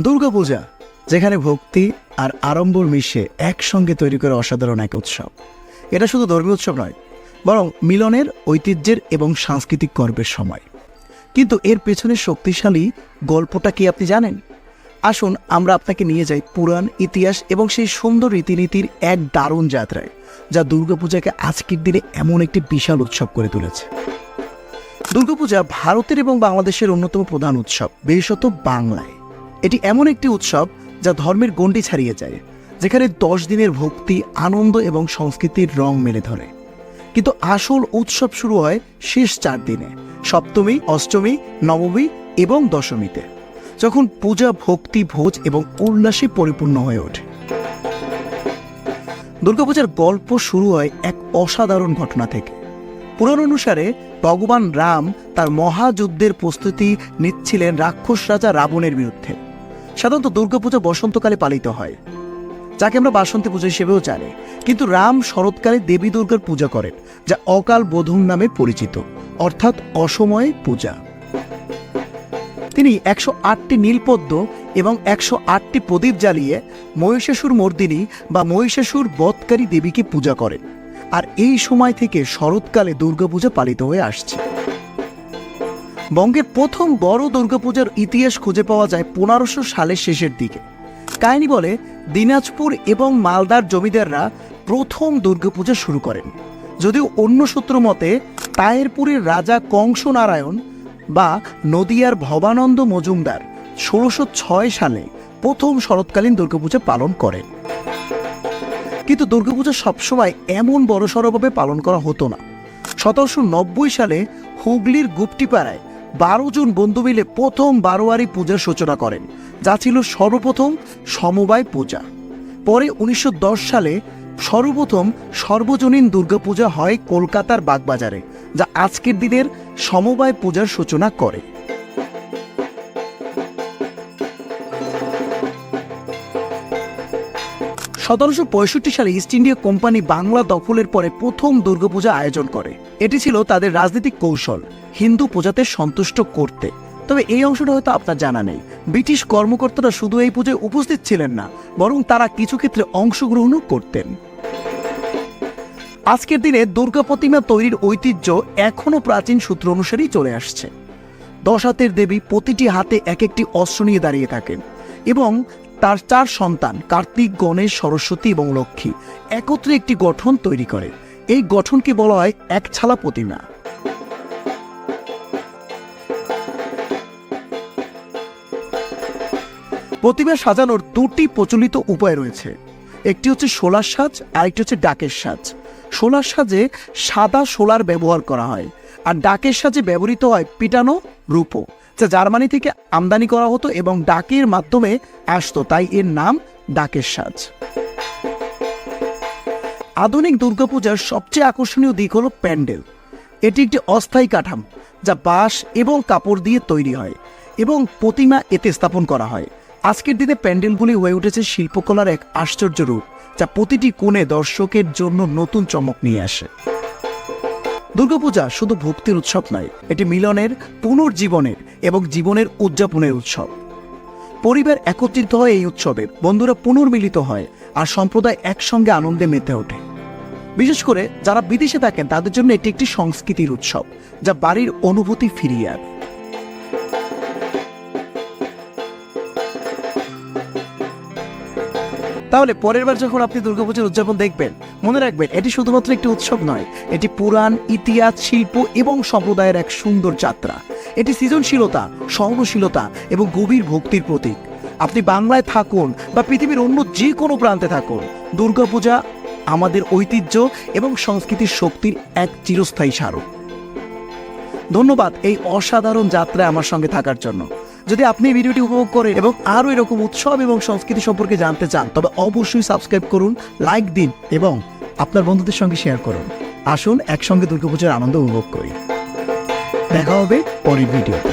দুর্গাপূজা যেখানে ভক্তি আর আড়ম্বর মিশে একসঙ্গে তৈরি করে অসাধারণ এক উৎসব। এটা শুধু ধর্মীয় উৎসব নয়, বরং মিলনের, ঐতিহ্যের এবং সাংস্কৃতিক গর্বের সময়। কিন্তু এর পেছনে শক্তিশালী গল্পটা কি আপনি জানেন? আসুন আমরা আপনাকে নিয়ে যাই পুরাণ, ইতিহাস এবং সেই সুন্দর রীতিনীতির এক দারুণ যাত্রায়, যা দুর্গাপূজাকে আজকের দিনে এমন একটি বিশাল উৎসব করে তুলেছে। দুর্গাপূজা ভারতের এবং বাংলাদেশের অন্যতম প্রধান উৎসব, বিশেষত বাংলায়। এটি এমন একটি উৎসব যা ধর্মের গণ্ডি ছাড়িয়ে যায়, যেখানে দশ দিনের ভক্তি, আনন্দ এবং সংস্কৃতির রং মেলে ধরে। কিন্তু আসল উৎসব শুরু হয় শেষ চার দিনে, সপ্তমী, অষ্টমী, নবমী এবং দশমীতে, যখন পূজা, ভক্তি, ভোজ এবং উল্লাসে পরিপূর্ণ হয়ে ওঠে। দুর্গাপূজার গল্প শুরু হয় এক অসাধারণ ঘটনা থেকে। পুরাণ অনুসারে ভগবান রাম তার মহাযুদ্ধের প্রস্তুতি নিচ্ছিলেন রাক্ষস রাজা রাবণের বিরুদ্ধে। সাধারণত দুর্গাপূজা বসন্তকালে পালিত হয়। যাকে আমরা বাসন্তী পূজা হিসেবেও জানি। কিন্তু রাম শরৎকালে দেবী দুর্গার পূজা করেন, যা অকাল বোধন নামে পরিচিত, অর্থাৎ অসময়ে পূজা। তিনি একশো আটটি নীলপদ্ম এবং একশো আটটি প্রদীপ জ্বালিয়ে মহিষাসুর মর্দিনী বা মহিষাসুর বধকারী দেবীকে পূজা করেন। আর এই সময় থেকে শরৎকালে দুর্গাপূজা পালিত হয়ে আসছে। বঙ্গের প্রথম বড় দুর্গাপূজার ইতিহাস খুঁজে পাওয়া যায় পনেরোশো সালের শেষের দিকে। কাহিনী বলে, দিনাজপুর এবং মালদার জমিদাররা প্রথম দুর্গাপূজা শুরু করেন। যদিও অন্য সূত্র মতে, তায়েরপুরের রাজা কংস নারায়ণ বা নদিয়ার ভবানন্দ মজুমদার ষোলোশো ছয় সালে প্রথম শরৎকালীন দুর্গাপূজা পালন করেন। কিন্তু দুর্গাপূজা সবসময় এমন বড়সড়ভাবে পালন করা হতো না। সতেরোশো নব্বই সালে হুগলির গুপ্টিপাড়ায় বারো জন বন্ধু মিলে প্রথম বারোয়ারি পূজার সূচনা করেন। যা ছিল সর্বপ্রথম সমবায় পূজা। পরে উনিশশো দশ সালে সর্বপ্রথম সর্বজনীন দুর্গাপূজা হয় কলকাতার বাগবাজারে, যা আজকের দিনের সমবায় পূজার সূচনা করে। সতেরোশো পঁয়ষট্টি সালে ইস্ট ইন্ডিয়া কোম্পানি বাংলা দখলের পরে প্রথম দুর্গাপূজা আয়োজন করে। এটি ছিল তাদের রাজনৈতিক কৌশল, হিন্দু প্রজাতে সন্তুষ্ট করতে। তবে এই অংশটা হয়তো আপনার জানা নেই। ব্রিটিশ কর্মকর্তারা শুধু এই পুজোয় উপস্থিত ছিলেন না, বরং তারা কিছু ক্ষেত্রে অংশগ্রহণও করতেন। আজকের দিনে দুর্গা প্রতিমা তৈরির ঐতিহ্য এখনও প্রাচীন সূত্র অনুসারেই চলে আসছে। দশ হাতের দেবী প্রতিটি হাতে এক একটি অস্ত্র নিয়ে দাঁড়িয়ে থাকেন এবং তার চার সন্তান, কার্তিক, গণেশ, সরস্বতী এবং লক্ষ্মী। একত্রে একটি গঠন তৈরি করে। এই গঠনকে বলা হয় একছালা প্রতিমা। প্রতিমা সাজানোর দুটি প্রচলিত উপায় রয়েছে। একটি হচ্ছে সোলার সাজ, আরেকটি হচ্ছে ডাকের সাজ। সোলার সাজে সাদা সোলার ব্যবহার করা হয়। আর ডাকের সাজে ব্যবহৃত হয় পিটানো রূপো। যা জার্মানি থেকে আমদানি করা হতো এবং ডাকের মাধ্যমে আসতো, তাই এর নাম ডাকের সাজ। আধুনিক দুর্গাপূজার সবচেয়ে আকর্ষণীয় দিক হলো প্যান্ডেল। এটি একটি অস্থায়ী কাঠামো, যা বাঁশ এবং কাপড় দিয়ে তৈরি হয় এবং প্রতিমা এতে স্থাপন করা হয়। আজকের দিনে প্যান্ডেলগুলি হয়ে উঠেছে শিল্পকলার এক আশ্চর্য রূপ, যা প্রতিটি কোণে দর্শকের জন্য নতুন চমক নিয়ে আসে। দুর্গাপূজা শুধু ভক্তির উৎসব নয়, এটি মিলনের, পুনর্জীবনের এবং জীবনের উদযাপনের উৎসব। পরিবার একত্রিত হয় এই উৎসবে বন্ধুরা পুনর্মিলিত হয় আর সম্প্রদায় একসঙ্গে আনন্দে মেতে ওঠে। বিশেষ করে যারা বিদেশে থাকেন, তাদের জন্য এটি একটি সংস্কৃতির উৎসব, যা বাড়ির অনুভূতি ফিরিয়ে আনে। তাহলে পরের বার যখন আপনি দুর্গাপূজার উদযাপন দেখবেন, মনে রাখবেন এটি শুধুমাত্র একটি উৎসব নয়, এটি পুরাণ, ইতিহাস, শিল্প এবং সম্প্রদায়ের এক সুন্দর যাত্রা। এটি সৃজনশীলতা, সহনশীলতা এবং গভীর ভক্তির প্রতীক। আপনি বাংলায় থাকুন বা পৃথিবীর অন্য যে কোনো প্রান্তে থাকুন, দুর্গাপূজা আমাদের ঐতিহ্য এবং সংস্কৃতির শক্তির এক চিরস্থায়ী স্মারক। ধন্যবাদ এই অসাধারণ যাত্রায় আমার সঙ্গে থাকার জন্য। যদি আপনি ভিডিওটি উপভোগ করেন এবং আরও এরকম উৎসব এবং সংস্কৃতি সম্পর্কে জানতে চান, তবে অবশ্যই সাবস্ক্রাইব করুন, লাইক দিন এবং আপনার বন্ধুদের সঙ্গে শেয়ার করুন। আসুন একসঙ্গে দুর্গাপূজার আনন্দ উপভোগ করি। দেখা হবে পরের ভিডিওতে।